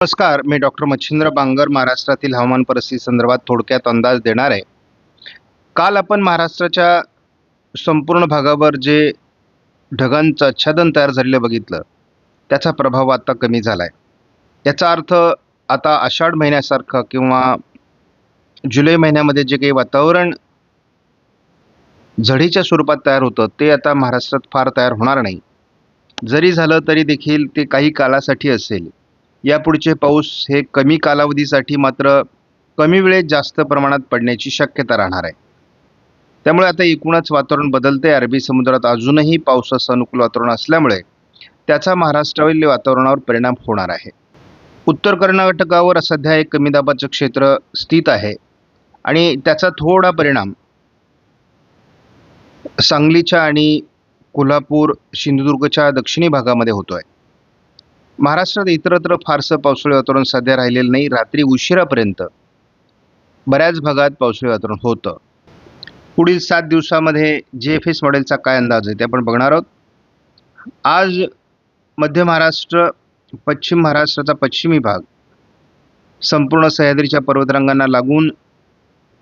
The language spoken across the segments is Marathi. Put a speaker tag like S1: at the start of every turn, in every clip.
S1: नमस्कार मी डॉक्टर मच्छिंद्र बांगर महाराष्ट्रातील हवामान परिस्थिती संदर्भात थोडक्यात अंदाज देणार आहे. काल आपण महाराष्ट्राच्या संपूर्ण भागावर जे ढगांचं आच्छादन तयार झालेलं बघितलं त्याचा प्रभाव आता कमी झाला आहे याचा अर्थ आता आषाढ महिन्यासारखं किंवा जुलै महिन्यामध्ये जे काही वातावरण झडीच्या स्वरूपात तयार होतं ते आता महाराष्ट्रात फार तयार होणार नाही. जरी झालं तरी देखील ते काही कालासाठी असेल. यापुढचे पाऊस हे कमी कालावधीसाठी मात्र कमी वेळेत जास्त प्रमाणात पडण्याची शक्यता राहणार आहे. त्यामुळे आता एकूणच वातावरण बदलते अरबी समुद्रात अजूनही पावसाचं अनुकूल वातावरण असल्यामुळे त्याचा महाराष्ट्रावरील वातावरणावर परिणाम होणार आहे. उत्तर कर्नाटकावर सध्या एक कमी दाबाचं क्षेत्र स्थित आहे आणि त्याचा थोडा परिणाम सांगलीच्या आणि कोल्हापूर सिंधुदुर्गच्या दक्षिणी भागामध्ये होतो आहे महाराष्ट्रात इतरत्र फारसं पावसाळी वातावरण सध्या राहिलेलं नाही. रात्री उशिरापर्यंत बऱ्याच भागात पावसाळी वातावरण होतं. पुढील सात दिवसामध्ये जे एफ एस मॉडेलचा काय अंदाज आहे ते आपण बघणार आहोत. आज मध्य महाराष्ट्र पश्चिम महाराष्ट्राचा पश्चिमी भाग संपूर्ण सह्याद्रीच्या पर्वतरांगांना लागून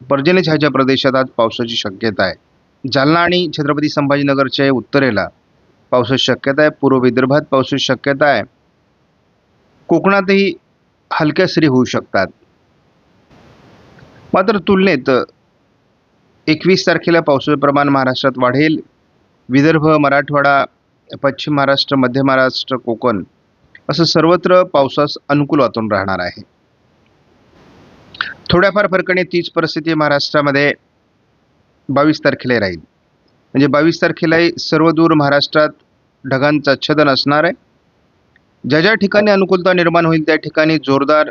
S1: पर्जन्यछायाच्या प्रदेशात आज पावसाची शक्यता आहे. जालना आणि छत्रपती संभाजीनगरच्या उत्तरेला पावसाची शक्यता आहे. पूर्व विदर्भात पावसाची शक्यता आहे. कोकणातही हलक्या सरी होऊ शकतात. मात्र तुलनेत एकवीस तारखेला पावसाचं प्रमाण महाराष्ट्रात वाढेल. विदर्भ मराठवाडा पश्चिम महाराष्ट्र मध्य महाराष्ट्र कोकण असं सर्वत्र पावसास अनुकूल वातावरण राहणार आहे. थोड्याफार फरकाने तीच परिस्थिती महाराष्ट्रामध्ये बावीस तारखेला राहील. म्हणजे बावीस तारखेलाही सर्वदूर महाराष्ट्रात ढगांचं छदन असणार आहे. ज्या ज्या ठिकाणी अनुकूलता निर्माण होईल त्या ठिकाणी जोरदार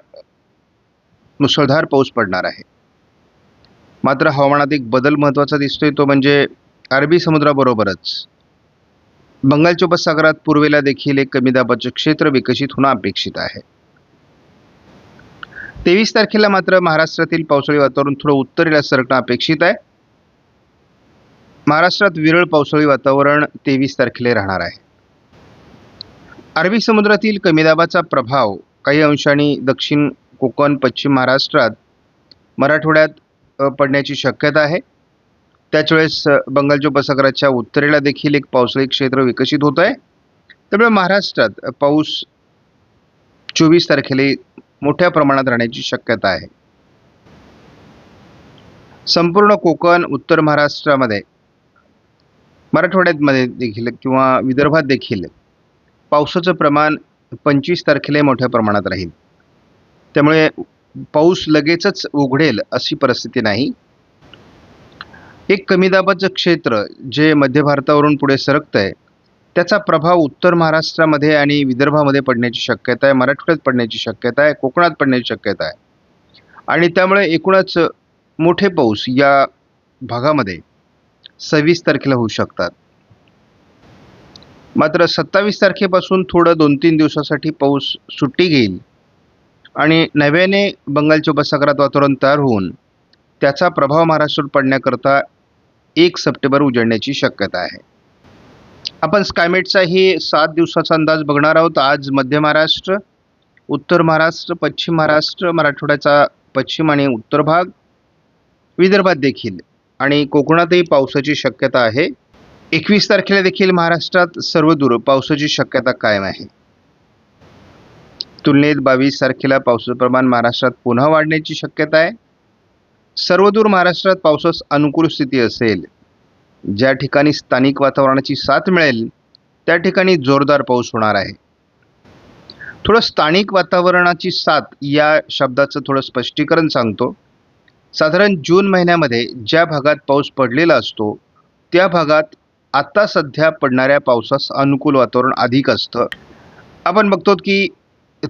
S1: मुसळधार पाऊस पडणार आहे. मात्र हवामानात एक बदल महत्त्वाचा दिसतोय तो म्हणजे अरबी समुद्राबरोबरच. बंगालच्या उपसागरात पूर्वेला देखील एक कमी दाबाचे क्षेत्र विकसित होणं अपेक्षित आहे. तेवीस तारखेला मात्र महाराष्ट्रातील पावसाळी वातावरण थोडं उत्तरेला सरकणं अपेक्षित आहे. महाराष्ट्रात विरळ पावसाळी वातावरण तेवीस तारखेला राहणार आहे. अरबी समुद्रातील कमी दाबाचा प्रभाव काही अंशांनी दक्षिण कोकण पश्चिम महाराष्ट्रात मराठवाड्यात पडण्याची शक्यता आहे. त्याच वेळेस बंगालच्या उपसागराच्या उत्तरेला देखील एक पावसाळी क्षेत्र विकसित होत आहे त्यामुळे महाराष्ट्रात पाऊस चोवीस तारखेला मोठ्या प्रमाणात राहण्याची शक्यता आहे. संपूर्ण कोकण उत्तर महाराष्ट्रामध्ये मराठवाड्यामध्ये देखील किंवा विदर्भात देखील पावसाचं प्रमाण पंचवीस तारखेला मोठ्या प्रमाणात राहील. त्यामुळे पाऊस लगेचच उघडेल अशी परिस्थिती नाही. एक कमी दाबाचं क्षेत्र जे मध्य भारतावरून पुढे सरकतं आहे त्याचा प्रभाव उत्तर महाराष्ट्रामध्ये आणि विदर्भामध्ये पडण्याची शक्यता आहे मराठवाड्यात पडण्याची शक्यता आहे कोकणात पडण्याची शक्यता आहे. आणि त्यामुळे एकूणच मोठे पाऊस या भागामध्ये सव्वीस तारखेला होऊ शकतात. मात्र सत्तावीस तारखेपासून थोडं दोन तीन दिवसासाठी पाऊस सुट्टी घेईल. आणि नव्याने बंगालच्या उपसागरात वातावरण तयार होऊन त्याचा प्रभाव महाराष्ट्रावर पडण्याकरता एक सप्टेंबर उजळण्याची शक्यता आहे. आपण स्कायमेटचाही सात दिवसाचा अंदाज बघणार आहोत. आज मध्य महाराष्ट्र उत्तर महाराष्ट्र पश्चिम महाराष्ट्र मराठवाड्याचा पश्चिम आणि उत्तर भाग विदर्भात देखील. आणि कोकणातही पावसाची शक्यता आहे. एकवीस तारखेला देखील महाराष्ट्रात सर्वदूर पावसाची शक्यता कायम आहे. तुलनेत बावीस तारखेला पावसाचं प्रमाण महाराष्ट्रात पुन्हा वाढण्याची शक्यता आहे. सर्वदूर महाराष्ट्रात पावसास अनुकूल स्थिती असेल. ज्या ठिकाणी स्थानिक वातावरणाची साथ मिळेल त्या ठिकाणी जोरदार पाऊस होणार आहे. थोडं स्थानिक वातावरणाची साथ या शब्दाचं थोडं स्पष्टीकरण सांगतो. साधारण जून महिन्यामध्ये ज्या भागात पाऊस पडलेला असतो त्या भागात आत्ता सध्या पडणाऱ्या पावसास अनुकूल वातावरण अधिक असतं. आपण बघतो की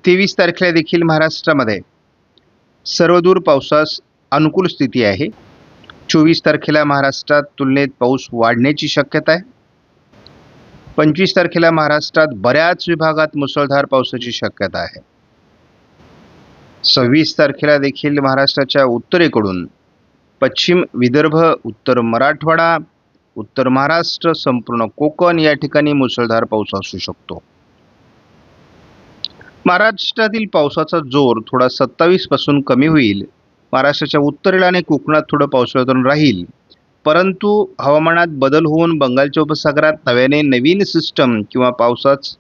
S1: तेवीस तारखेला देखील महाराष्ट्रामध्ये सर्वदूर पावसास अनुकूल स्थिती आहे. चोवीस तारखेला महाराष्ट्रात तुलनेत पाऊस वाढण्याची शक्यता आहे. पंचवीस तारखेला महाराष्ट्रात बऱ्याच विभागात मुसळधार पावसाची शक्यता आहे. सव्वीस तारखेला देखील महाराष्ट्राच्या उत्तरेकडून पश्चिम विदर्भ उत्तर मराठवाडा उत्तर महाराष्ट्र संपूर्ण कोकण या ठिकाणी मुसळधार पाऊस असू शकतो. महाराष्ट्रातील पावसाचा जोर थोडा सत्तावीसपासून कमी होईल. महाराष्ट्राच्या उत्तरेला आणि कोकणात थोडं पावसाळ्यातून राहील. परंतु हवामानात बदल होऊन बंगालच्या उपसागरात नव्याने नवीन सिस्टम किंवा पावसाच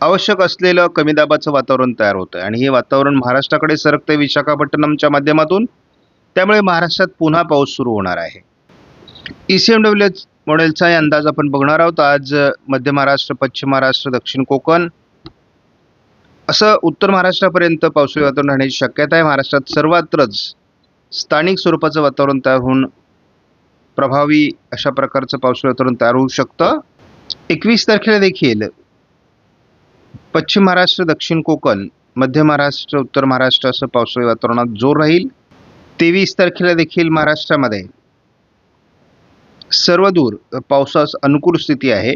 S1: आवश्यक असलेलं कमी दाबाचं वातावरण तयार होतं आणि हे वातावरण महाराष्ट्राकडे सरकते विशाखापट्टणमच्या माध्यमातून. त्यामुळे महाराष्ट्रात पुन्हा पाऊस सुरू होणार आहे. E C M W H मॉडेलचा हे अंदाज आपण बघणार आहोत. आज मध्य महाराष्ट्र पश्चिम महाराष्ट्र दक्षिण कोकण. असं उत्तर महाराष्ट्रापर्यंत पावसाळी वातावरण राहण्याची शक्यता आहे. महाराष्ट्रात सर्वत्रच स्थानिक स्वरूपाचं वातावरण तयार होऊन प्रभावी अशा प्रकारचं पावसाळी वातावरण तयार होऊ शकतं. एकवीस तारखेला देखील पश्चिम महाराष्ट्र दक्षिण कोकण मध्य महाराष्ट्र उत्तर महाराष्ट्र असं पावसाळी वातावरणात जोर राहील. तेवीस तारखेला देखील महाराष्ट्रामध्ये सर्वदूर पावसास अनुकूल स्थिती आहे.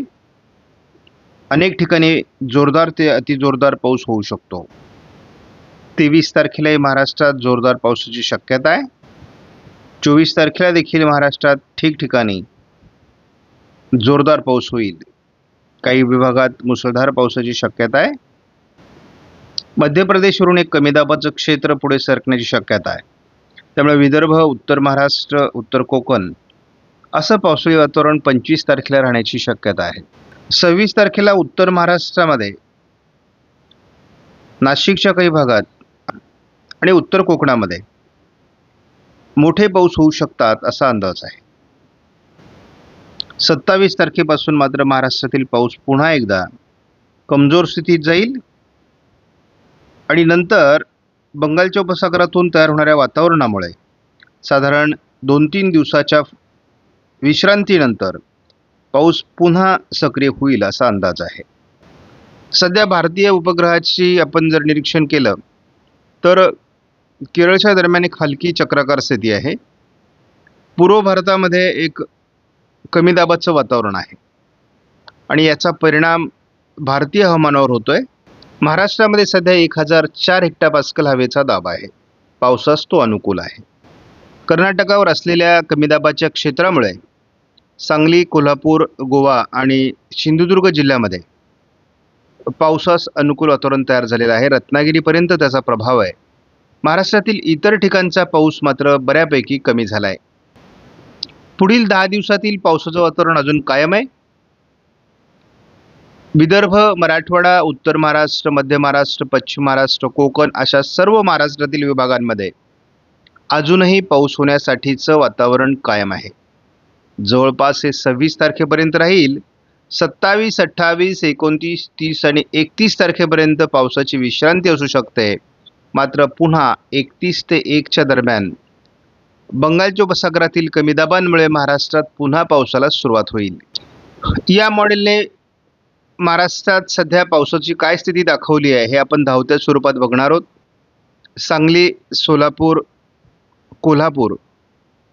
S1: अनेक ठिकाणी जोरदार ते अतिजोरदार पाऊस होऊ शकतो. तेवीस तारखेलाही महाराष्ट्रात जोरदार पावसाची शक्यता आहे. चोवीस तारखेला देखील महाराष्ट्रात ठिकठिकाणी जोरदार पाऊस होईल. काही विभागात मुसळधार पावसाची शक्यता आहे. मध्य प्रदेशवरून एक कमी दाबाचं क्षेत्र पुढे सरकण्याची शक्यता आहे. त्यामुळे विदर्भ उत्तर महाराष्ट्र उत्तर कोकण असं पावसाळी वातावरण पंचवीस तारखेला राहण्याची शक्यता आहे. सव्वीस तारखेला उत्तर महाराष्ट्रामध्ये नाशिकच्या काही भागात आणि उत्तर कोकणामध्ये मोठे पाऊस होऊ शकतात असा अंदाज आहे. सत्तावीस तारखेपासून मात्र महाराष्ट्रातील पाऊस पुन्हा एकदा कमजोर स्थितीत जाईल आणि नंतर बंगालच्या उपसागरातून तयार होणाऱ्या वातावरणामुळे साधारण दोन तीन दिवसाच्या विश्रांतीनंतर पाऊस पुन्हा सक्रिय होईल असा अंदाज आहे. सध्या भारतीय उपग्रहाची आपण जर निरीक्षण केलं तर केरळच्या दरम्यान एक हलकी चक्राकार स्थिती आहे. पूर्व भारतामध्ये एक कमी दाबाचं वातावरण आहे. आणि याचा परिणाम भारतीय हवामानावर होतो आहे महाराष्ट्रामध्ये सध्या एक हजार चार हेक्टापास्कल हवेचा दाब आहे. पावसास तो अनुकूल आहे. कर्नाटकावर असलेल्या कमी दाबाच्या क्षेत्रामुळे सांगली कोल्हापूर गोवा आणि सिंधुदुर्ग जिल्ह्यामध्ये पावसास अनुकूल वातावरण तयार झालेलं आहे. रत्नागिरीपर्यंत त्याचा प्रभाव आहे. महाराष्ट्रातील इतर ठिकाणचा पाऊस मात्र बऱ्यापैकी कमी झाला आहे पुढील दहा दिवसातील पावसाचं वातावरण अजून कायम आहे. विदर्भ मराठवाडा उत्तर महाराष्ट्र मध्य महाराष्ट्र पश्चिम महाराष्ट्र कोकण अशा सर्व महाराष्ट्रातील विभागांमध्ये अजूनही पाऊस होण्यासाठीचं वातावरण कायम आहे. जवळपास हे सव्वीस तारखेपर्यंत राहील. सत्तावीस अठ्ठावीस एकोणतीस तीस आणि एकतीस तारखेपर्यंत पावसाची विश्रांती असू शकते. मात्र पुन्हा एकतीस ते एकच्या दरम्यान. बंगालच्या उपसागरातील कमी दाबांमुळे महाराष्ट्रात पुन्हा पावसाला सुरुवात होईल. या मॉडेलने महाराष्ट्रात सध्या पावसाची काय स्थिती दाखवली आहे हे आपण धावत्या स्वरूपात बघणार आहोत. सांगली सोलापूर कोल्हापूर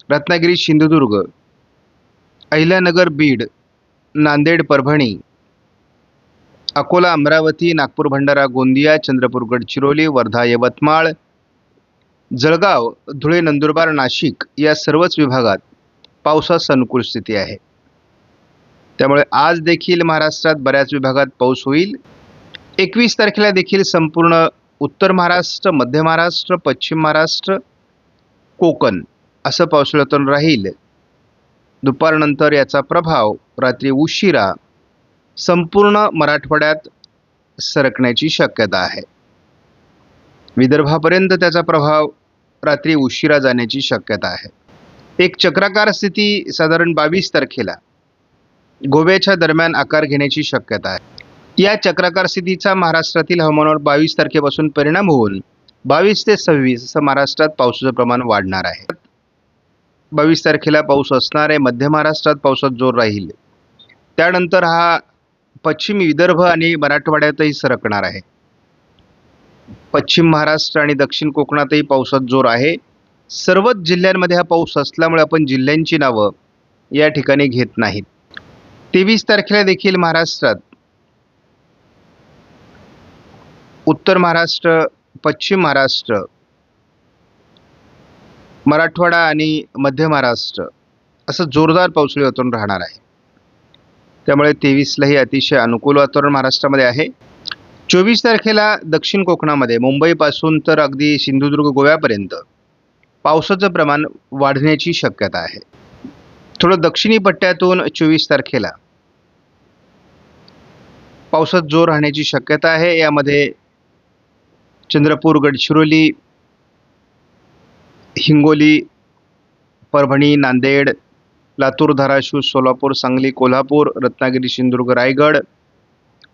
S1: रत्नागिरी सिंधुदुर्ग अहिल्यानगर बीड नांदेड परभणी. अकोला अमरावती नागपूर भंडारा गोंदिया चंद्रपूर गडचिरोली वर्धा यवतमाळ जळगाव धुळे नंदुरबार नाशिक या सर्वच विभागात पावसास अनुकूल स्थिती आहे. त्यामुळे आज देखील महाराष्ट्रात बऱ्याच विभागात पाऊस होईल. एकवीस तारखेला देखील संपूर्ण उत्तर महाराष्ट्र मध्य महाराष्ट्र पश्चिम महाराष्ट्र कोकण असं पावसाळ्यातून राहील. दुपारनंतर याचा प्रभाव रात्री उशिरा संपूर्ण मराठवाड्यात सरकण्याची शक्यता आहे. विदर्भापर्यंत त्याचा प्रभाव रात्री उशिरा जाण्याची शक्यता आहे. एक चक्राकार स्थिती साधारण बावीस तारखेला गोव्याच्या दरम्यान आकार घेण्याची शक्यता आहे. या चक्राकार स्थितीचा महाराष्ट्रातील हवामानावर बावीस तारखेपासून परिणाम होऊन बावीस ते सव्वीस असं महाराष्ट्रात पावसाचं प्रमाण वाढणार आहे. बावीस तारखेला पाऊस असणार आहे. मध्य महाराष्ट्रात पावसात जोर राहील. त्यानंतर हा पश्चिम विदर्भ आणि मराठवाड्यातही सरकणार आहे. पश्चिम महाराष्ट्र आणि दक्षिण कोकणातही पावसात जोर आहे. सर्वच जिल्ह्यांमध्ये हा पाऊस असल्यामुळे आपण जिल्ह्यांची नावं या ठिकाणी घेत नाहीत. तेवीस तारखेला देखील महाराष्ट्रात उत्तर महाराष्ट्र पश्चिम महाराष्ट्र मराठवाडा आणि मध्य महाराष्ट्र असं जोरदार पावसाळी वातावरण राहणार आहे. त्यामुळे तेवीसलाही अतिशय अनुकूल वातावरण महाराष्ट्रामध्ये आहे. चोवीस तारखेला दक्षिण कोकणामध्ये मुंबईपासून तर अगदी सिंधुदुर्ग गोव्यापर्यंत पावसाचं प्रमाण वाढण्याची शक्यता आहे. थोडं दक्षिणी पट्ट्यातून चोवीस तारखेला पावसात जोर राहण्याची शक्यता आहे. यामध्ये चंद्रपूर गडचिरोली हिंगोली परभणी नांदेड लातूर धाराशिव सोलापूर सांगली कोल्हापूर रत्नागिरी सिंधुदुर्ग रायगड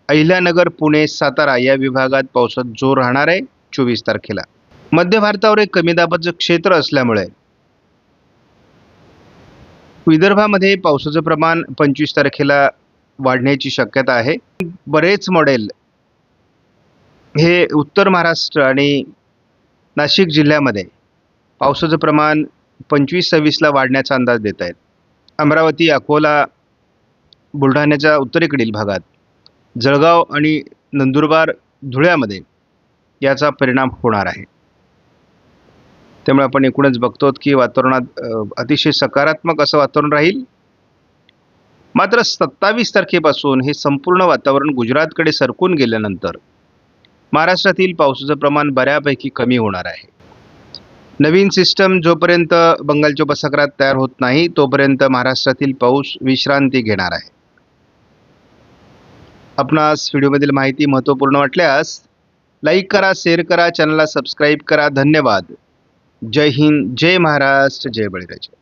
S1: अहिल्यानगर पुणे सातारा या विभागात पावसात जोर राहणार आहे चोवीस तारखेला. मध्य भारतावर एक कमी दाबाचं क्षेत्र असल्यामुळे विदर्भामध्ये पावसाचं प्रमाण पंचवीस तारखेला वाढण्याची शक्यता आहे. बरेच मॉडेल हे उत्तर महाराष्ट्र आणि नाशिक जिल्ह्यामध्ये पावसाचं प्रमाण पंचवीस सव्वीसला वाढण्याचा अंदाज देत आहेत अमरावती अकोला बुलढाण्याच्या उत्तरेकडील भागात जळगाव आणि नंदुरबार धुळ्यामध्ये याचा परिणाम होणार आहे. त्यामुळे आपण एकूणच बघतो की वातावरणात अतिशय सकारात्मक असं वातावरण राहील. मात्र सत्तावीस तारखेपासून हे संपूर्ण वातावरण गुजरातकडे सरकून गेल्यानंतर महाराष्ट्रातील पावसाचं प्रमाण बऱ्यापैकी कमी होणार आहे. नवीन सिस्टम जोपर्यंत बंगालच्या उपसागरात तयार होत नाही तोपर्यंत महाराष्ट्रातील पाऊस विश्रांती घेणार आहे. आपणास व्हिडिओमधील माहिती महत्त्वपूर्ण वाटल्यास लाईक करा शेअर करा चॅनलला सबस्क्राईब करा. धन्यवाद. जय हिंद जय महाराष्ट्र जय बळीराजा.